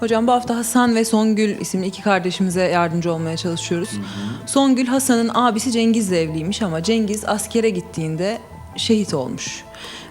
Hocam bu hafta Hasan ve Songül isimli iki kardeşimize yardımcı olmaya çalışıyoruz. Songül Hasan'ın abisi Cengiz'le evliymiş ama Cengiz askere gittiğinde şehit olmuş.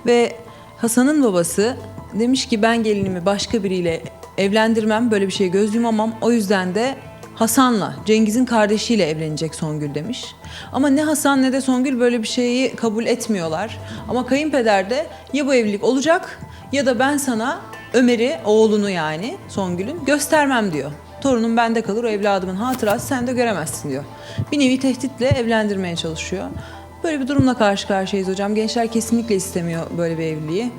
Ve Hasan'ın babası demiş ki ben gelinimi başka biriyle evlendirmem, böyle bir şeye göz yumamam. O yüzden de Hasan'la, Cengiz'in kardeşiyle evlenecek Songül demiş. Ama ne Hasan ne de Songül böyle bir şeyi kabul etmiyorlar. Ama kayınpeder de ya bu evlilik olacak ya da ben sana Ömer'i, oğlunu yani Songül'ün göstermem diyor. Torunum bende kalır, o evladımın hatırası sen de göremezsin diyor. Bir nevi tehditle evlendirmeye çalışıyor. Böyle bir durumla karşı karşıyayız hocam. Gençler kesinlikle istemiyor böyle bir evliliği.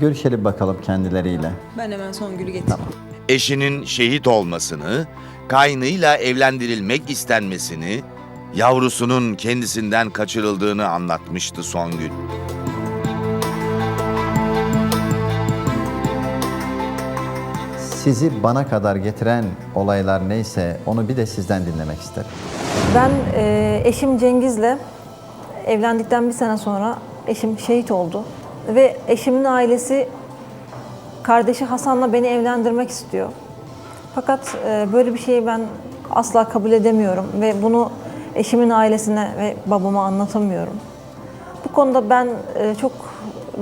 Görüşelim bakalım kendileriyle. Ben hemen Songül'ü getireyim. Eşinin şehit olmasını, kaynıyla evlendirilmek istenmesini, yavrusunun kendisinden kaçırıldığını anlatmıştı Songül. Sizi bana kadar getiren olaylar neyse onu bir de sizden dinlemek isterim. Ben e, eşim Cengiz'le evlendikten bir sene sonra eşim şehit oldu. Ve eşimin ailesi kardeşi Hasan'la beni evlendirmek istiyor. Fakat e, böyle bir şeyi ben asla kabul edemiyorum ve bunu eşimin ailesine ve babama anlatamıyorum. Bu konuda ben e, çok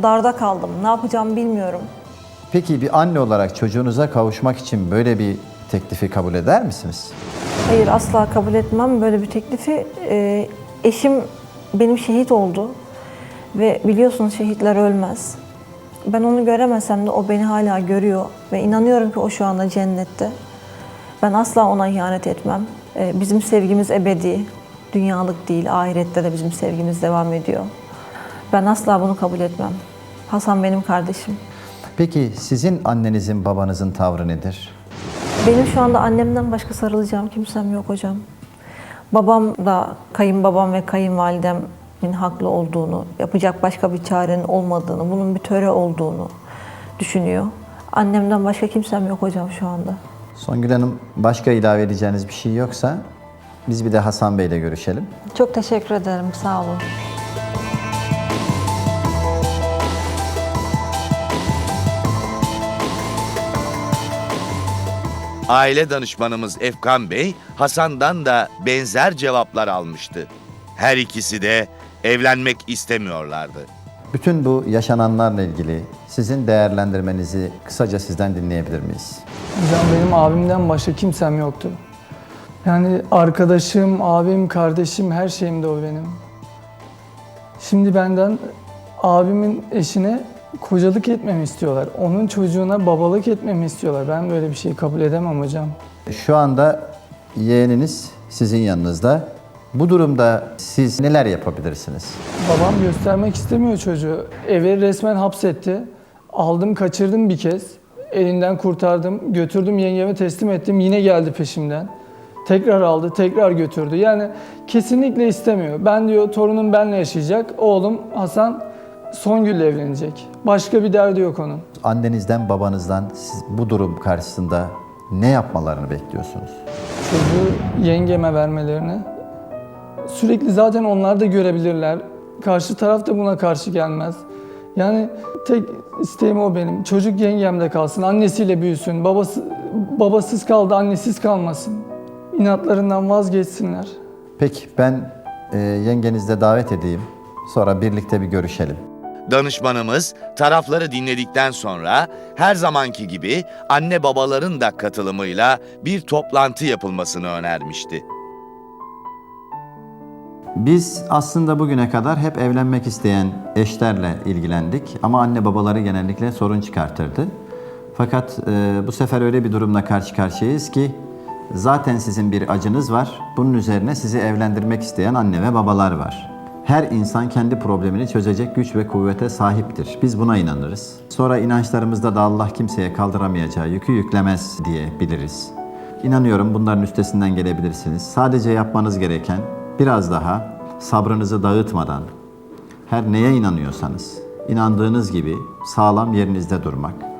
darda kaldım. Ne yapacağımı bilmiyorum. Peki bir anne olarak çocuğunuza kavuşmak için böyle bir teklifi kabul eder misiniz? Hayır asla kabul etmem böyle bir teklifi. Ee, eşim benim şehit oldu ve biliyorsunuz şehitler ölmez. Ben onu göremesem de o beni hala görüyor ve inanıyorum ki o şu anda cennette. Ben asla ona ihanet etmem. Ee, bizim sevgimiz ebedi, dünyalık değil, ahirette de bizim sevgimiz devam ediyor. Ben asla bunu kabul etmem. Hasan benim kardeşim. Peki sizin annenizin babanızın tavrı nedir? Benim şu anda annemden başka sarılacağım kimsem yok hocam. Babam da kayınbabam ve kayınvalidemin haklı olduğunu, yapacak başka bir çarenin olmadığını, bunun bir töre olduğunu düşünüyor. Annemden başka kimsem yok hocam şu anda. Songül Hanım başka ilave edeceğiniz bir şey yoksa biz bir de Hasan Bey ile görüşelim. Çok teşekkür ederim. Sağ olun. Aile danışmanımız Efkan Bey, Hasan'dan da benzer cevaplar almıştı. Her ikisi de evlenmek istemiyorlardı. Bütün bu yaşananlarla ilgili sizin değerlendirmenizi kısaca sizden dinleyebilir miyiz? Hocam benim abimden başka kimsem yoktu. Yani arkadaşım, abim, kardeşim, her şeyim de o benim. Şimdi benden abimin eşine kocalık etmemi istiyorlar. Onun çocuğuna babalık etmemi istiyorlar. Ben böyle bir şeyi kabul edemem hocam. Şu anda yeğeniniz sizin yanınızda. Bu durumda siz neler yapabilirsiniz? Babam göstermek istemiyor çocuğu. Eve resmen hapsetti. Aldım kaçırdım bir kez. Elinden kurtardım. Götürdüm yengeme teslim ettim. Yine geldi peşimden. Tekrar aldı, tekrar götürdü. Yani kesinlikle istemiyor. Ben diyor torunum benle yaşayacak. Oğlum Hasan Songül'le evlenecek. Başka bir derdi yok onun. Annenizden, babanızdan siz bu durum karşısında ne yapmalarını bekliyorsunuz? Çocuğu yengeme vermelerini. Sürekli zaten onlar da görebilirler. Karşı taraf da buna karşı gelmez. Yani tek isteğim o benim. Çocuk yengemde kalsın, annesiyle büyüsün. Babası babasız kaldı, annesiz kalmasın. İnatlarından vazgeçsinler. Peki ben e, yengenizi de davet edeyim. Sonra birlikte bir görüşelim. Danışmanımız tarafları dinledikten sonra her zamanki gibi anne babaların da katılımıyla bir toplantı yapılmasını önermişti. Biz aslında bugüne kadar hep evlenmek isteyen eşlerle ilgilendik ama anne babaları genellikle sorun çıkartırdı. Fakat e, bu sefer öyle bir durumla karşı karşıyayız ki zaten sizin bir acınız var. Bunun üzerine sizi evlendirmek isteyen anne ve babalar var. Her insan kendi problemini çözecek güç ve kuvvete sahiptir. Biz buna inanırız. Sonra inançlarımızda da Allah kimseye kaldıramayacağı yükü yüklemez diye biliriz. İnanıyorum bunların üstesinden gelebilirsiniz. Sadece yapmanız gereken biraz daha sabrınızı dağıtmadan her neye inanıyorsanız inandığınız gibi sağlam yerinizde durmak.